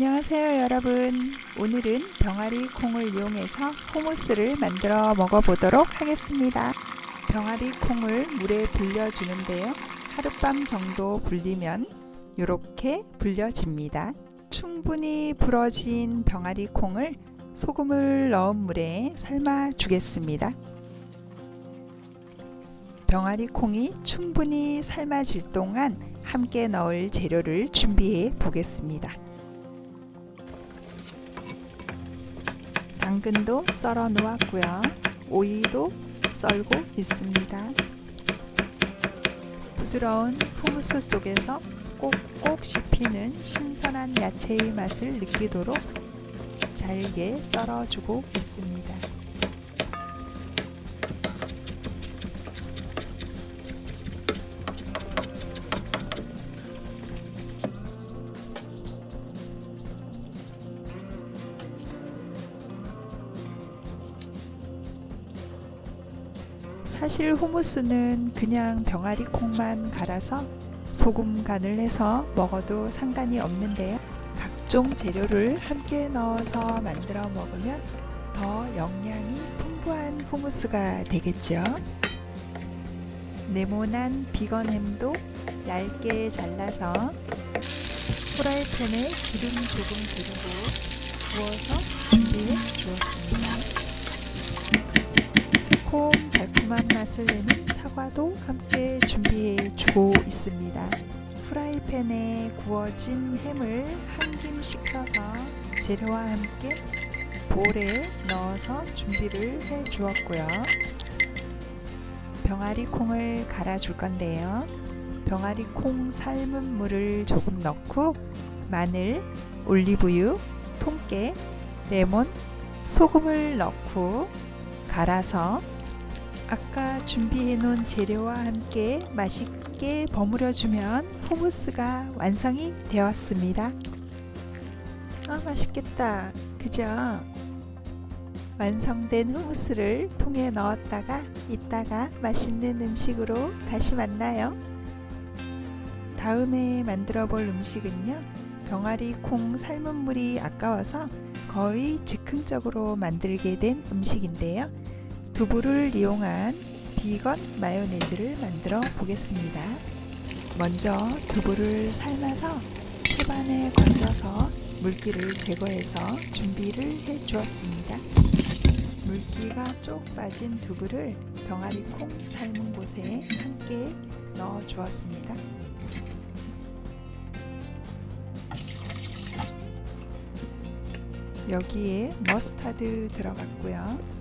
안녕하세요 여러분. 오늘은 병아리 콩을 이용해서 후무스를 만들어 먹어보도록 하겠습니다. 병아리 콩을 물에 불려주는데요. 하룻밤 정도 불리면 이렇게 불려집니다. 충분히 불어진 병아리 콩을 소금을 넣은 물에 삶아 주겠습니다. 병아리 콩이 충분히 삶아질 동안 함께 넣을 재료를 준비해 보겠습니다. 당근도 썰어 놓았고요. 오이도 썰고 있습니다. 부드러운 후무스 속에서 꼭꼭 씹히는 신선한 야채의 맛을 느끼도록 잘게 썰어주고 있습니다. 사실 후무스는 그냥 병아리 콩만 갈아서 소금 간을 해서 먹어도 상관이 없는데요. 각종 재료를 함께 넣어서 만들어 먹으면 더 영양이 풍부한 후무스가 되겠죠. 네모난 비건 햄도 얇게 잘라서 프라이팬에 기름 조금 두르고 구워서 준비해 주었습니다. 새콤 달콤한 맛을 내는 사과도 함께 준비해 주고 있습니다. 프라이팬에 구워진 햄을 한 김 식혀서 재료와 함께 볼에 넣어서 준비를 해 주었고요. 병아리 콩을 갈아 줄 건데요. 병아리 콩 삶은 물을 조금 넣고 마늘, 올리브유, 통깨, 레몬, 소금을 넣고 갈아서 아까 준비해 놓은 재료와 함께 맛있게 버무려 주면 후무스가 완성이 되었습니다. 아, 맛있겠다. 그죠? 완성된 후무스를 통에 넣었다가 이따가 맛있는 음식으로 다시 만나요. 다음에 만들어 볼 음식은요. 병아리 콩 삶은 물이 아까워서 거의 즉흥적으로 만들게 된 음식인데요. 두부를 이용한 비건 마요네즈를 만들어 보겠습니다. 먼저 두부를 삶아서 채반에 건져서 물기를 제거해서 준비를 해 주었습니다. 물기가 쪽 빠진 두부를 병아리 콩 삶은 곳에 함께 넣어 주었습니다. 여기에 머스타드 들어갔고요.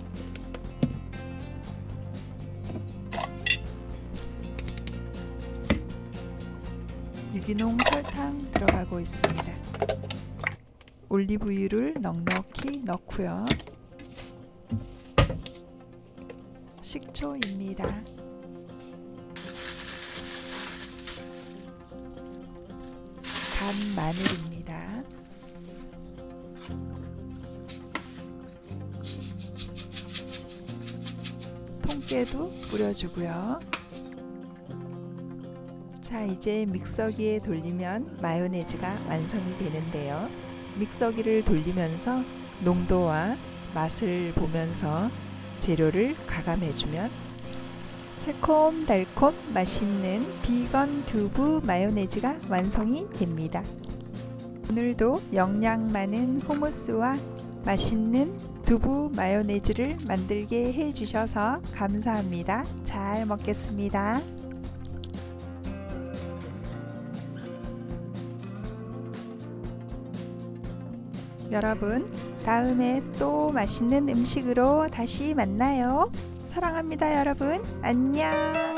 유기농 설탕 들어가고 있습니다. 올리브유를 넉넉히 넣고요. 식초입니다. 간 마늘입니다. 통깨도 뿌려주고요. 자, 이제 믹서기에 돌리면 마요네즈가 완성이 되는데요. 믹서기를 돌리면서 농도와 맛을 보면서 재료를 가감해주면 새콤달콤 맛있는 비건 두부 마요네즈가 완성이 됩니다. 오늘도 영양 많은 후무스와 맛있는 두부 마요네즈를 만들게 해주셔서 감사합니다. 잘 먹겠습니다. 여러분, 다음에 또 맛있는 음식으로 다시 만나요. 사랑합니다, 여러분. 안녕.